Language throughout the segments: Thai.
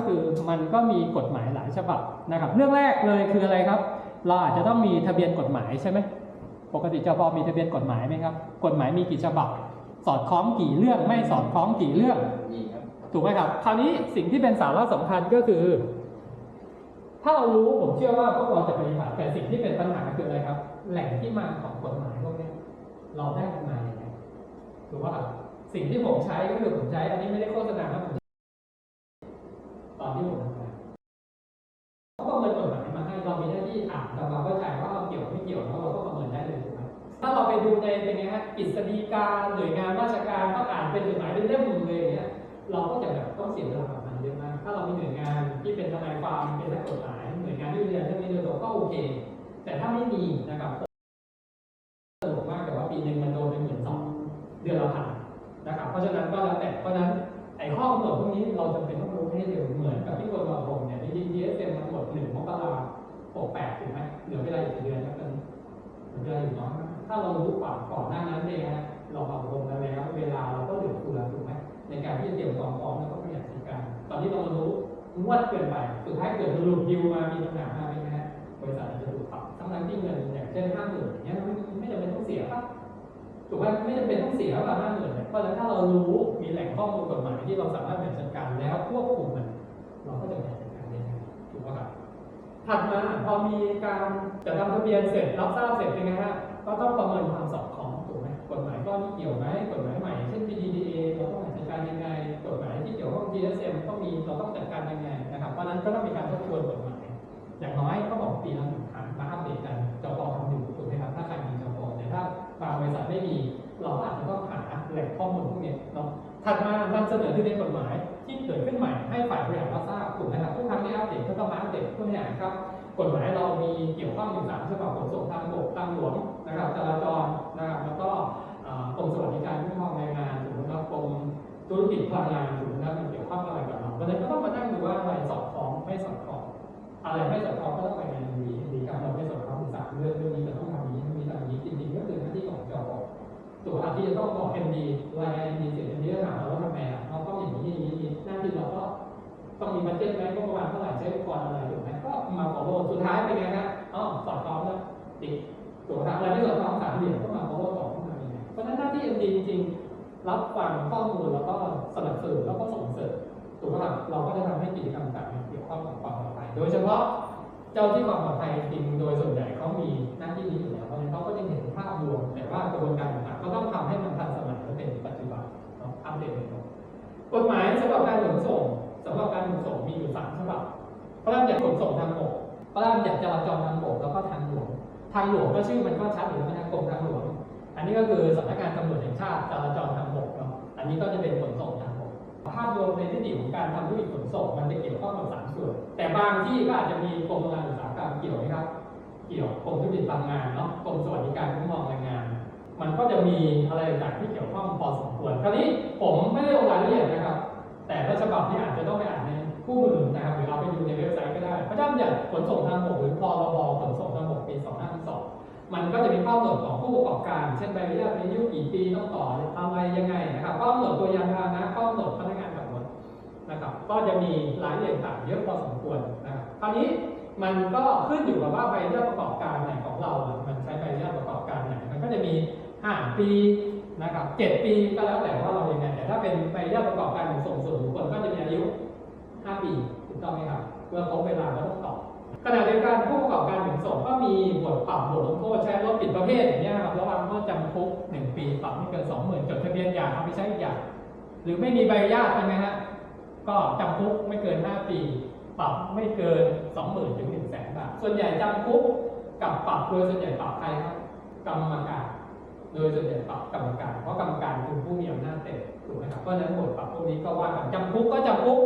ก็คือมันก็มีกฎหมายหลายฉบับนะครับเรื่องแรกเลยคืออะไรครับ เราอาจจะต้องมีทะเบียนกฎหมายใช่ไหมปกติจปมีทะเบียนกฎหมายไหมครับ กฎหมายมีกี่ฉบับ สอดคล้องกี่เรื่องไม่สอดคล้องกี่เรื่องถูกไหมครับ คราวนี้สิ่งที่เป็นสาระสำคัญก็คือ ถ้าเรารู้ผมเชื่อว่าพวกเราจะปฏิบัติแต่สิ่งที่เป็นปัญหาคืออะไรครับ แหล่งที่มาของกฎหมายพวกนี้เราได้มันมาอย่างไรถูกป่ะครับสิ่งที่ผมใช้ก็คือผมใช้ อันนี้ไม่ได้โฆษณานะผม กฤษฎีกาหน่วยงานราชการต้องอ่านเป็นกฎหมายเป็นเล่มเลยอย่างเงี้ยเราก็จะแบบต้องเสียเวลากับมันเยอะมากถ้าเรามีหน่วยงานที่เป็นทนายความเป็นนักกฎหมายหน่วยงานที่เรียนเรื่องนี้โดยตรงก็โอเค แต่ถ้าไม่มีนะครับสนุกมากแต่ว่าปีหนึ่งมันโดนเป็นหมื่นสองเดือนละพันนะครับเพราะฉะนั้นก็แล้วแต่เพราะฉะนั้นไอ้ข้อกำหนดพวกนี้เราจำเป็นต้องรู้ให้เร็วเหมือนกับที่กรมผมเนี่ยใน DSM มันหมดหนึ่งมกราหกแปดถูกไหมเหลือเวลาอีกเดือนครับตอนเหลือเวลาอยู่น้อยมาก ถ้าเรารู้ก่อนก่อนหน้านั้นเองนะเราปรับปรุงกันแล้ว เวลาเราก็เหลือเฟือถูกไหมในการที่จะเตรียมความพร้อมแล้วก็บริหารจัดการ ตอนนี้เรารู้งวดเกินไปสุดท้ายเกิดหลุดดิวมามีปัญหามาเป็นไงฮะบริษัทอาจจะถูกปรับทั้งนั้นที่เงินอย่างเช่นห้าหมื่นอย่างเงี้ยไม่จำเป็นต้องเสียครับถูกไหมไม่จำเป็นต้องเสียว่าห้าหมื่นเพราะฉะนั้นถ้าเรารู้มีแหล่งข้อมูลกฎหมายที่เราสามารถบริหารจัดการแล้วควบคุมมันเราก็จะบริหารจัดการได้ถูกไหมครับถัดมาพอมีการจัดทำทะเบียนเสร็จรับทราบเสร็จเป็นไงฮะ ก็ต้องประเมินความสอดคล้องถูกไหมกฎหมายข้อนี้เกี่ยวไหมกฎหมายใหม่เช่น PDDA เราต้องจัดการยังไงกฎหมายที่เกี่ยวข้อง GSM ก็มีเราต้องจัดการยังไงนะครับเพราะนั้นก็ต้องมีการทบทวนกฎหมาย อย่างน้อยก็บอกปีละหนึ่งครั้งมาอัปเดตกันจปทำอยู่ถูกไหมครับถ้าใครมีจปแต่ถ้าบางบริษัทไม่มีเราก็อาจจะต้องหาแหล่งข้อมูลพวกนี้เนาะถัดมานำเสนอที่เป็นกฎหมายที่เกิดขึ้นใหม่ให้ฝ่ายบริหารรับทราบถูกไหมครับทุกครั้งที่อัปเดตก็ต้องมาอัปเดตผู้บริหารครับกฎหมายเรามีเกี่ยวข้องอยู่สามฉบับขนส่งทางบกทางหลวง นะครับจราจรนะครับแล้วก็กรมสวัสดิการคุ้มครองแรงงานถูกไหมครับกรมธุรกิจพลังงานถูกไหมครับมันเกี่ยวข้องอะไรกับเราเพราะฉะนั้นก็ต้องมานั่งดูว่าอะไรสอดคล้องไม่สอดคล้องอะไรไม่สอดคล้องก็ต้องไปงานดีดีครับเราไม่สอดคล้องสามเรื่องเรื่องนี้จะต้องทำอย่างนี้เรื่องนี้ทำอย่างนี้จริงๆก็คือหน้าที่ของจอตัวอาที่จะต้องบอก MD รายงาน MD เสร็จ MD ก็ถามเราว่าทำไมอะเราต้องอย่างนี้อย่างนี้อย่างนี้หน้าที่เราก็ต้องมีบัตเจ็ตไหมก็ประมาณเท่าไหร่ใช้อุปกรณ์อะไรถูกไหมก็มาขอโลสุดท้ายเป็นไงฮะอ๋อสอดคล้องแล้วติด ถูกไหมอะไรไม่สอดคล้องสามเหลี่ยมก็มาขอโลต่อขึ้นมาเป็นไงเพราะฉะนั้นหน้าที่ MD จริงๆรับฟังข้อมูลแล้วก็สนับสนุนแล้วก็ส่งเสริมถูกไหมครับเราก็จะทำให้กิจกรรมต่างๆเกี่ยวข้องกับความปลอดภัยโดยเฉพาะเจ้าที่ความปลอดภัยจริงโดยส่วนใหญ่เขามีหน้าที่นี้อยู่แล้วเพราะฉะนั้นเขาก็จะเห็นภาพรวมแต่ว่ากระบวนการต่างๆก็ต้องทำให้มันทันสมัยและเป็นปัจจุบันเนาะอัปเดตเร็วๆกฎหมายสำหรับการขนส่งสำหรับการขนส่งมีอยู่สามฉบับพระราชบัญญัติขนส่งทางบกพระราชบัญญัติจราจรทางบกแล้วก็ทางหลวง ทางหลวงก็ชื่อมันก็ชัดอยู่แล้วนะกรมทางหลวง อันนี้ก็คือสำนักงานตำรวจแห่งชาติจราจรทางบกเนาะอันนี้ก็จะเป็นขนส่งทางบกภาพรวมในที่ของการทำธุรกิจขนส่งมันจะเกี่ยวข้องกับสามส่วน แต่บางที่ก็อาจจะมีกรมโรงงานอุตสาหกรรมเกี่ยวไหมครับ เกี่ยวกรมธุรกิจพลังงานเนาะกรมสวัสดิการคุ้มครองแรงงาน มันก็จะมีอะไรต่างที่เกี่ยวข้องพอสมควร คราวนี้ผมไม่ได้ลงรายละเอียดนะครับ แต่ละฉบับที่อาจจะต้องไปอ่านในคู่มือนะครับหรือเอาไปดูในเว็บไซต์ก็ได้พระราชบัญญัติขนส่งทางบกหรือพรบขนส่งทางบกปี 2522 มันก็จะมีข้อกำหนดของผู้ประกอบการ เช่นใบอนุญาตอายุกี่ปีต้องต่อทำอะไรยังไงนะครับข้อกำหนดตัวยานพาหนะข้อกำหนดพนักงานขับรถนะครับก็จะมีรายละเอียดต่างเยอะพอสมควรนะครับคราวนี้มันก็ขึ้นอยู่กับว่าใบอนุญาตประกอบการไหนของเรา มันใช้ใบอนุญาตประกอบการไหนมันก็จะมี5ปีนะครับ7ปีก็แล้วแต่ว่าเรายังไงแต่ถ้าเป็นใบอนุญาตประกอบการขนส่งส่วนบุคคลก็จะมีอายุ 5 ปีถูกต้องไหมครับเมื่อครบเวลาก็ต้องต่อ ขณะเดียวกันผู้ประกอบการขนส่งก็มีบทปรับบทลงโทษใช้รถผิดประเภทอย่างเงี้ครับระวังโทษจำคุก1ปีปรับไม่เกิน20,000จดทะเบียนอย่าเอาไปใช้อีกอย่าง หรือไม่มีใบอนุญาตใช่ไหมฮะก็จำคุกไม่เกิน5ปี ปรับไม่เกิน20,000ถึง100,000บาทส่วนใหญ่จำคุกกับปรับโดยส่วนใหญ่ปรับใครครับกรรมการ โดยส่วนใหญ่ปรับกรรมการ เพราะกรรมการคือผู้มีอำนาจเต็มถูกไหมครับเพราะฉะนั้นบทปรับพวกนี้ก็ว่ากันจำคุกก็จำคุก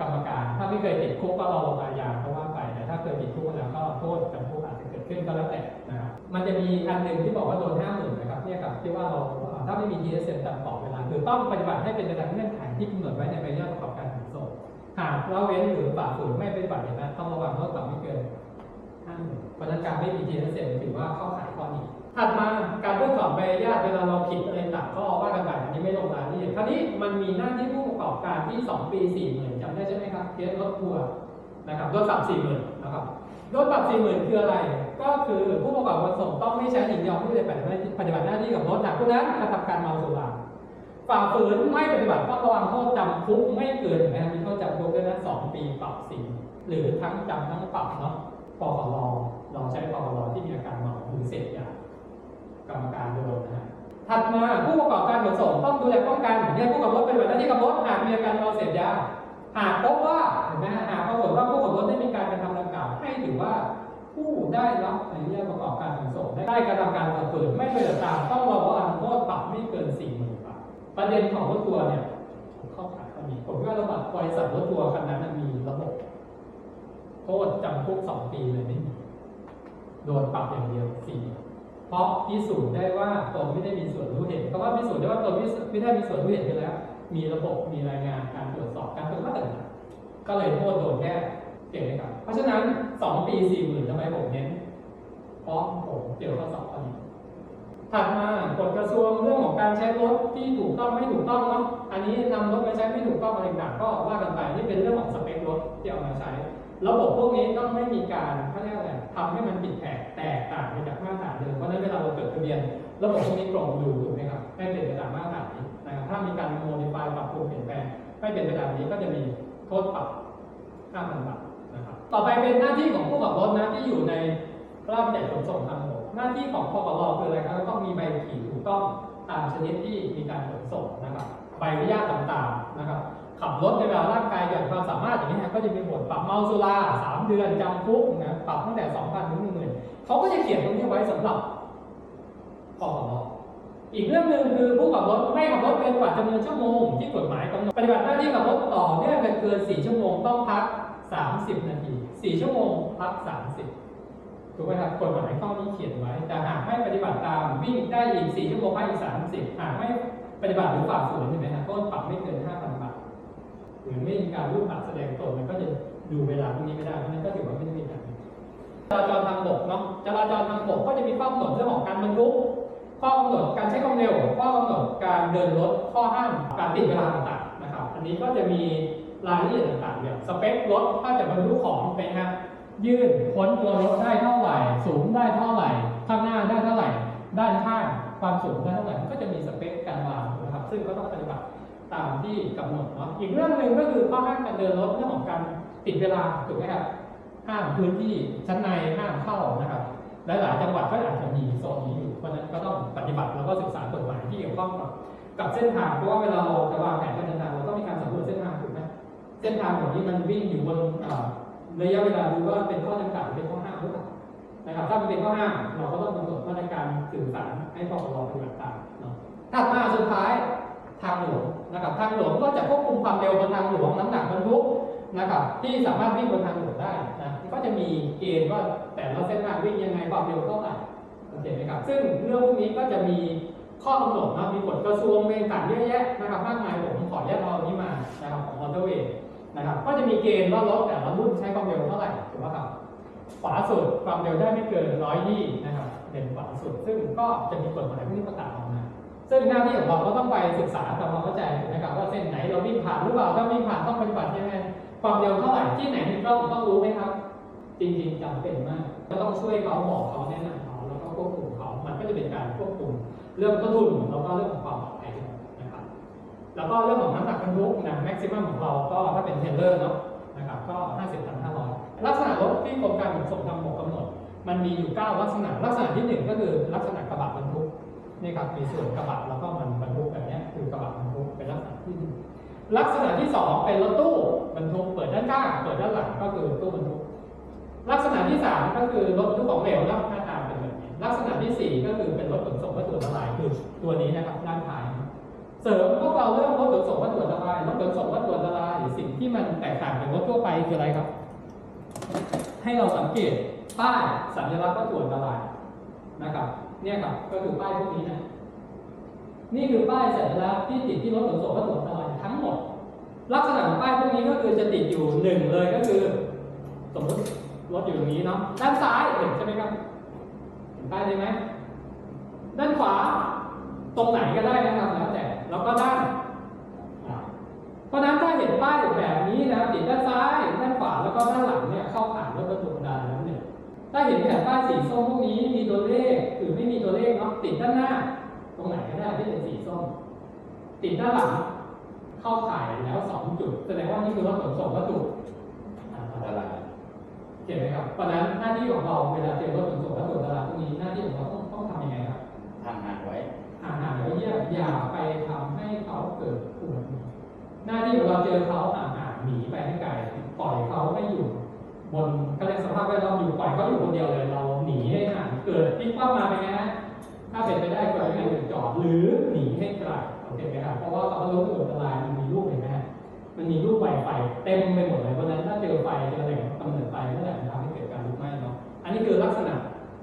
กรรมการ ถ้าไม่เคยติดคุกก็รอลงอาญาก็ว่าไปแต่ถ้าเคยติดคุกแล้วก็โทษจำคุกอาจจะเกิดขึ้นก็แล้วแต่นะครับมันจะมีอันหนึ่งที่บอกว่าโดนห้าหมื่นนะครับเนี่ยครับที่ว่าเราถ้าไม่มี TSM จำต่อเวลาคือต้องปฏิบัติให้เป็นไปตามเงื่อนไขที่กำหนดไว้ในใบอนุญาตประกอบการขนส่งหากละเว้นหรือฝ่าฝืนไม่ปฏิบัติอย่างนั้นต้องระวังโทษปรับไม่เกินห้าหมื่นเพราะนั้นการไม่มี TSM ถือว่าเข้าข่ายข้อนี้ ถัดมาการทดสอบใบอนุญาตเวลาเราผิดอะไรต่างก็ว่ากันไปอันนี้ไม่ลงรายละเอียดคราวนี้มันมีหน้าที่ผู้ประกอบการที่ 2 ปี4 0,000จำได้ใช่ไหมครับเคสรถทัวร์นะครับรถปรับ40,000นนะครับรถปรับ40,000คืออะไร ก็คือผู้ประกอบการส่งต้องไม่ใช้ยินยอมที่จะปฏิบัติหน้าที่กับรถหากผู้นั้นกระทำการเมาสุราฝ่าฝืนไม่ปฏิบัติต้องระวังโทษจำคุกไม่เกินนะมีโทษจำคุกด้วยนะ2ปีปรับสี่หรือทั้งจำทั้งปรับเนาะปปลเราใช้ปปลที่มีอาการเมาหรือเสพยา กรรมการโดนนะฮะถัดมาผู้ประกอบการขนส่งต้องดูแลป้องกันเนี่ยผู้ขับรถเป็นหน้าที่ขับรถหากมีอาการเมาเสพยาหากพบว่าเห็นไหมหากปรากฏว่าผู้ขับรถได้มีการกระทำดังกล่าวให้ถือว่าผู้ได้รับอนุญาตประกอบการขนส่งได้กระทำการฝ่าฝืนไม่เป็นตามต้องระวังโทษปรับไม่เกิน4 0,000บาทประเด็นของรถทัวร์เนี่ยเข้าขายก็มีผมว่าระบบบริษัทรถทัวร์คันนั้นมีระบบโทษจำคุกสองปีเลยไม่มีโดนปรับอย่างเดียวสี่ เพราะพิสูจน์ได้ว่าตนไม่ได้มีส่วนรู้เห็นเพราะว่าพิสูจน์ได้ว่าตนไม่ได้มีส่วนรู้เห็นกันแล้ว มีระบบมีรายงานการตรวจสอบการตรวจมาตรฐานก็เลยโทษโดนแค่เก่งไหมครับ เพราะฉะนั้น 2 ปี4 0,000ทำไมผมเน้นเพราะผมเจอข้อสอบข้อนี้ถัดมากฎกระทรวงเรื่องของการใช้รถที่ถูกต้องไม่ถูกต้องเนาะอันนี้นำรถไปใช้ไม่ถูกต้องอะไรต่างๆก็ว่ากันไปนี่เป็นเรื่องของสเปครถที่เอามาใช้ ระบบพวกนี้ต้องไม่มีการเขาเรียกอะไร ทำให้มันผิดแผกแตกต่างไปจากมาตรฐานเดิมเพราะฉะนั้นเวลาเราจดทะเบียนระบบพวกนี้กรองดูถูกไหมครับให้เป็นไปตามมาตรฐานนี้นะครับถ้ามีการโมดิฟายปรับปรุงเปลี่ยนแปลงไม่เป็นไปตามนี้ก็จะมีโทษปรับ5,000บาทนะครับต่อไปเป็นหน้าที่ของผู้ขับรถนะที่อยู่ในพระราชบัญญัติขนส่งทางบกหน้าที่ของพกรคืออะไรครับต้องมีใบขับขี่ถูกต้องตามชนิดที่มีการขนส่งนะครับใบอนุญาตต่างๆนะครับ ขับรถในเวลาร่างกายเกินความสามารถอย่างนี้นะก็จะมีบทปรับเมาสุรา3เดือนจำคุกนะปรับตั้งแต่2,000ถึง10,000เขาก็จะเขียนตรงนี้ไว้สำหรับพกรอีกเรื่องหนึ่งคือผู้ขับรถไม่ขับรถเกินกว่าจำนวนชั่วโมงที่กฎหมายกำหนดปฏิบัติหน้าที่ขับรถต่อเนื่องกันเกิน4ชั่วโมงต้องพัก30นาที4ชั่วโมงพัก30ถูกไหมครับกฎหมายข้อนี้เขียนไว้ แต่หากไม่ปฏิบัติตามวิ่งได้อีก4ชั่วโมงพักอีก30หากไม่ปฏิบัติหรือฝ่าฝืนเห็นไหมครับต้นปรับไม่เกิน5,000บา รือไม่มีการรูปแบัตรแสดงตนมันก็จะดูเวลาพวกนี้ไม่ได้เพราะนั้นก็ถือว่าไม่ได้มีการจราจรทางบกเนาะจราจรทางบกก็จะมีข้อกำหนดเรื่องของการบรรทุกข้อกำหนดการใช้ความเร็วข้อกำหนดการเดินรถข้อห้ามการติดเวลาต่างๆนะครับอันนี้ก็จะมีรายละเอียดต่างๆอย่างสเปครถถ้าจะบรรทุกของเป็นฮะยื่นพ้นตัวรถได้เท่าไหร่ สูงได้เท่าไหร่ ข้างหน้าได้เท่าไหร่ ด้านข้างความสูงได้เท่าไหร่ก็จะมีสเปคการวางนะครับซึ่งก็ต้องปฏิบัติ ตามที่กำหนดเนาะอีกเรื่องหนึ่งก็คือข้อห้ามการเดินรถเรื่องของการติดเวลาถูกไหมครับห้ามพื้นที่ชั้นในห้ามเข้านะครับหลายๆจังหวัดก็อาจจะมีโซนนี้อยู่เพราะฉะนั้นก็ต้องปฏิบัติแล้วก็ศึกษากฎหมายที่เกี่ยวข้องกับกับเส้นทางเพราะว่าเวลาเราจะวางแผนการเดินทางเราต้องมีการสำรวจเส้นทางถูกไหมเส้นทางเหล่านี้มันวิ่งอยู่บนระยะเวลาดูว่าเป็นข้อจำกัดเป็นข้อห้ามหรือเปล่านะครับถ้ามันเป็นข้อห้ามเราก็ต้องกำหนดมาตรการสื่อสารให้พอราปฏิบัติตามเนาะถัดมาสุดท้าย ทางหลวงนะครับทางหลวงก็จะควบคุมความเร็วบนทางหลวงน้ำหนักบรรทุกนะครับที่สามารถวิ่งบนทางหลวงได้นะก็จะมีเกณฑ์ว่าแต่ละเส้นทางวิ่งยังไงความเร็วเท่าไหร่โอเคไหมครับซึ่งเรื่องพวกนี้ก็จะมีข้อกำหนดนะมีกฎกระทรวงเองต่างเยอะแยะนะครับมากมายผมขออนุญาตเอาอันนี้มานะครับของมอเตอร์เวย์นะครับก็จะมีเกณฑ์ว่ารถแต่ละรุ่นใช้ความเร็วเท่าไหร่ถูกไหมครับขวาสุดความเร็วได้ไม่เกินร้อยยี่นะครับเลนขวาสุดซึ่งก็จะมีกฎหมายพวกนี้ประกาศออกมา ซึ่งหน้าที่ของเราก็ต้องไปศึกษาทำความเข้าใจนะครับว่าเส้นไหนเราวิ่งผ่านหรือเปล่าถ้าวิ่งผ่านต้องปฏิบัติยังไงความเร็วเท่าไหร่ที่ไหนมีกล้องต้องรู้ไหมครับ จริงๆจำเป็นมาก ก็ต้องช่วยเขาบอกเขาแนะนำเขาแล้วก็ควบคุมเขา มันก็จะเป็นการควบคุมเรื่องต้นทุนแล้วก็เรื่องของความปลอดภัยนะครับ แล้วก็เรื่องของน้ำหนักบรรทุกนะแม็กซิมัมของเราก็ถ้าเป็นเทรลเลอร์เนาะนะครับก็ 50ตัน500 ลักษณะรถที่กรมการขนส่งทางบกกำหนด มันมีอยู่ 9 ลักษณะลักษณะที่หนึ่งก็คือลักษณะกระบะบรรทุก นี่ครับมีส่วนกระบะแล้วก็มันบรรทุกแบบนี้คือกระบะบรรทุกเป็นลักษณะที่หนึ่งลักษณะที่สองเป็นรถตู้บรรทุกเปิดด้านข้างเปิดด้านหลังก็คือตู้บรรทุกลักษณะที่สามก็คือรถบรรทุกของเหลวนะหน้าตาเป็นแบบนี้ลักษณะที่สี่ก็คือเป็นรถขนส่งวัตถุอันตรายคือตัวนี้นะครับด้านท้ายเสริมพวกเราเรื่องรถขนส่งวัตถุอันตรายรถขนส่งวัตถุอันตรายสิ่งที่มันแตกต่างจากรถทั่วไปคืออะไรครับ ให้เราสังเกตป้ายสัญลักษณ์วัตถุอันตรายนะครับ เนี่ยครับก็คือป้ายพวกนี้นะนี่คือป้ายสัญลักษณ์ที่ติดที่รถขนส่งวัตถุอันตรายทั้งหมด ลักษณะของป้ายพวกนี้ก็คือจะติดอยู่หนึ่งเลยก็คือ สมมติรถอยู่ตรงนี้เนาะด้านซ้ายเห็นใช่ไหมครับเห็นป้ายได้ไหมด้านขวาตรงไหนก็ได้นะครับแล้วแต่แล้วก็ด้านอ่าก็นป้ายแบบนี้นะครับติดด้านซ้ายด้านขวาแล้วก็ด้านหลังเนี่ยเข้าผ่านรถบรรทุกดาแล้วเนี่ย ถ้าเห็นแผ่นป้ายสีส้มพวกนี้มีตัวเลขหรือไม่มีตัวเลขเนาะติดด้านหน้า ตรงไหนก็ได้ที่เป็นสีส้ม ติดด้านหลัง เข้าข่ายแล้วสองจุดแสดงว่านี่คือรถขนส่งวัตถุอันตอันตรายรายเห็นไหมครับเพราะฉะนั้นหน้าที่ของเราเวลาเจอรถขนส่งวัตถุอันตรายพวกนี้หน้าที่ของเราต้องต้องทำยังไงครับทำงานไว้ห่างๆไว้เยี่ยมอย่าไปทำให้เขาเกิดอุบัติเหตุหน้าที่ของเราเจอเขาห่างๆหนีไปให้ไกลปล่อยเขาให้อยู่ บนเขาเรียสภาพแวดล้อมอยู่ปล่อยเขาอยู่คนเดียวเลยเราหนีให้ห่างเกิดพลิกคว่ำมาเป็นไงฮะถ้าเป็นไปได้ก็ให้หนึ่งจอดหรือหนีให้ไกลโอเคไหมครับเพราะว่าคำว่ารถอันตรายมันมีลูกเห็นไหมฮะมันมีลูกไฟไฟเต็มไปหมดเลยเพราะฉะนั้นถ้าเจอไฟเจอแหล่งกำเนิดไฟนั่นแหละทำให้เกิดการลุกไหม้เนาะอันนี้คือลักษณะ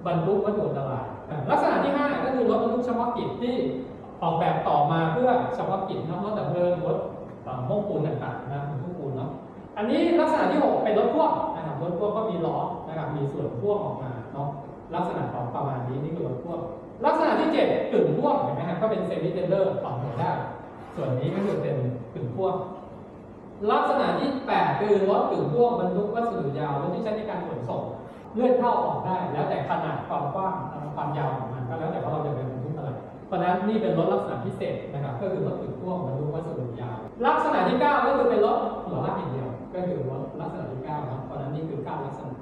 บรรทุกวัตถุอันตรายลักษณะที่ห้าก็คือรถบรรทุกเฉพาะกิจที่ออกแบบต่อมาเพื่อเฉพาะกิจนะรถดับเพลิงรถเอ่อโม้ปูนต่างๆนะโม้ปูนเนาะอันนี้ลักษณะที่ 6 เป็นรถพ่วง รถพ่วงก็มีล้อนะครับมีส่วนพ่วงออกมาเนาะลักษณะของประมาณนี้นี่คือรถพ่วงลักษณะที่7กึ่งพ่วงเห็นไหมครับก็เป็นเซมิเทนเดอร์ต่อหัวได้ ส่วนนี้ก็คือเป็นกึ่งพ่วงลักษณะที่8คือรถกึ่งพ่วงบรรทุกวัสดุยาวรถที่ใช้ในการขนส่งเลื่อนเข้าออกได้ แล้วแต่ขนาดความกว้างความยาวของมันก็แล้วแต่ว่าเราจะเป็นบรรทุกอะไรเพราะฉะนั้นนี่เป็นรถลักษณะพิเศษนะครับ ก็คือรถกึ่งพ่วงบรรทุกวัสดุยาว ลักษณะที่ 9 ก็คือเป็นรถหัวลากอย่างเดียว ก็คือรถลักษณะที่9นะเพราะนั้นนี่คือ9ลักษณะ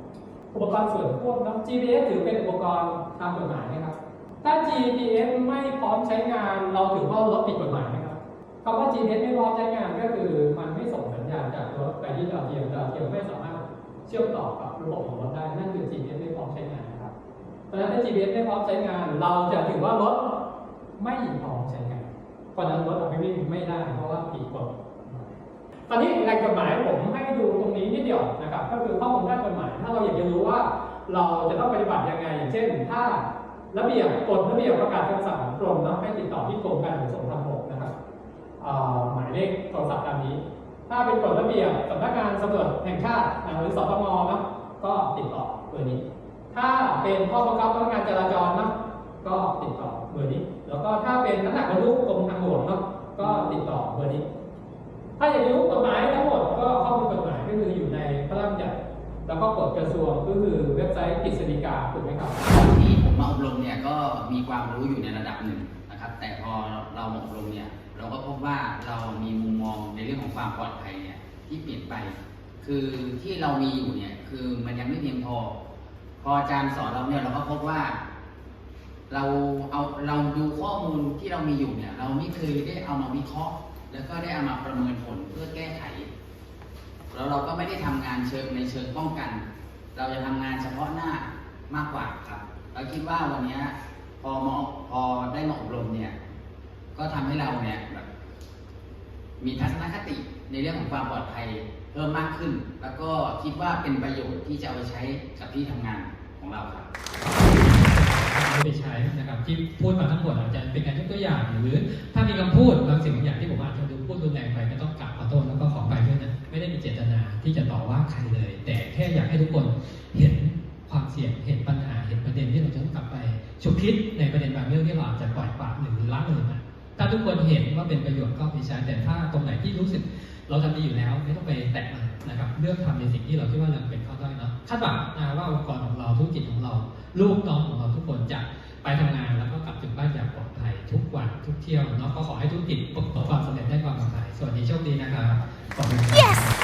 อุปกรณ์ส่วนควบนะ GPS ถือเป็นอุปกรณ์ตามกฎหมายไหมครับ ถ้า GPS ไม่พร้อมใช้งานเราถือว่ารถผิดกฎหมายไหมครับคำว่า GPS ไม่พร้อมใช้งานก็คือมันไม่ส่งสัญญาณจากรถไปที่ดาวเทียมดาวเทียมไม่สามารถเชื่อมต่อกับระบบของรถได้ นั่นคือ GPS ไม่พร้อมใช้งานนะครับ เพราะฉะนั้นถ้า GPS ไม่พร้อมใช้งาน เราจะถือว่ารถไม่พร้อมใช้งาน เพราะฉะนั้นรถเอาไปวิ่งไม่ได้เพราะว่าผิดกฎ ตอนนี้แหล่งกฎหมายผมให้ดูตรงนี้นิดเดียวนะครับ ก็คือข้อมูลด้านกฎหมาย ถ้าเราอยากจะรู้ว่าเราจะต้องปฏิบัติยังไง อย่างเช่น ถ้าระเบียบกฎระเบียบประกาศคำสั่งของกรมเนาะให้ติดต่อที่กรมการขนส่งทางบกนะครับหมายเลขโทรศัพท์ตามนี้ ถ้าเป็นกฎระเบียบสำนักงานตำรวจแห่งชาติหรือสตมนะก็ติดต่อเบอร์นี้ ถ้าเป็นข้อบังคับพนักงานจราจรนะก็ติดต่อเบอร์นี้ แล้วก็ถ้าเป็นน้ำหนักบรรทุกกรมทางหลวงเนาะก็ติดต่อเบอร์นี้ ถ้าอยากรู้กฎหมายทั้งหมดก็ข้อมูลกฎหมายก็คืออยู่ในพระราชบัญญัติแล้วก็กฎกระทรวงก็คือเว็บไซต์กฤษฎีกาถูกไหมครับที่ผมมาอบรมเนี่ยก็มีความรู้อยู่ในระดับหนึ่งนะครับ แต่พอเรามาอบรมเนี่ยเราก็พบว่าเรามีมุมมองในเรื่องของความปลอดภัยเนี่ยที่เปลี่ยนไป คือที่เรามีอยู่เนี่ยคือมันยังไม่เพียงพอ พออาจารย์สอนเราเนี่ยเราก็พบว่า เราเอาเราดูข้อมูลที่เรามีอยู่เนี่ย เราไม่เคยได้เอามาวิเคราะห์ แล้วก็ได้เอามาประเมินผลเพื่อแก้ไข แล้วเราก็ไม่ได้ทำงานเชิงในเชิงป้องกัน เราจะทำงานเฉพาะหน้ามากกว่าครับ เราคิดว่าวันนี้พอมาพอได้มาอบรมเนี่ย ก็ทำให้เราเนี่ยแบบมีทัศนคติในเรื่องของความปลอดภัยเพิ่มมากขึ้น แล้วก็คิดว่าเป็นประโยชน์ที่จะเอาไปใช้กับที่ทำงานของเราครับ ไปใช้นะครับที่พูดมาทั้งหมดอาจจะเป็นการยกตัวอย่าง หรือถ้ามีคำพูดบางสิ่งบางอย่างที่ผมอาจจะดูพูดรุนแรงไปก็ต้องกลับขอโทษแล้วก็ขอไปด้วยนะไม่ได้มีเจตนาที่จะต่อว่าใครเลย แต่แค่อยากให้ทุกคนเห็นความเสี่ยงเห็นปัญหาเห็นประเด็นที่เราจะต้องกลับไปฉุกคิดในประเด็นบางเรื่องที่เราอาจจะปล่อยปละหรือละเลยนะถ้าทุกคนเห็นว่าเป็นประโยชน์ก็ไปใช้แต่ถ้าตรงไหนที่รู้สึกเราทำดีอยู่แล้วไม่ต้องไปแตะมันนะครับเลือกทำในสิ่งที่เราคิดว่าเราเป็นข้อด้อยเนาะคาดหวังนะว่าองค์กรของเราธุรกิจของเรา ลูกน้องของเราทุกคนจะไปทำงานแล้วก็กลับถึงบ้านอย่างปลอดภัยทุกวันทุกเที่ยวเนาะก็ขอให้ธุรกิจประสบความสำเร็จได้ความปลอดภัยสวัสดีโชคดีนะครับขอบคุณครับ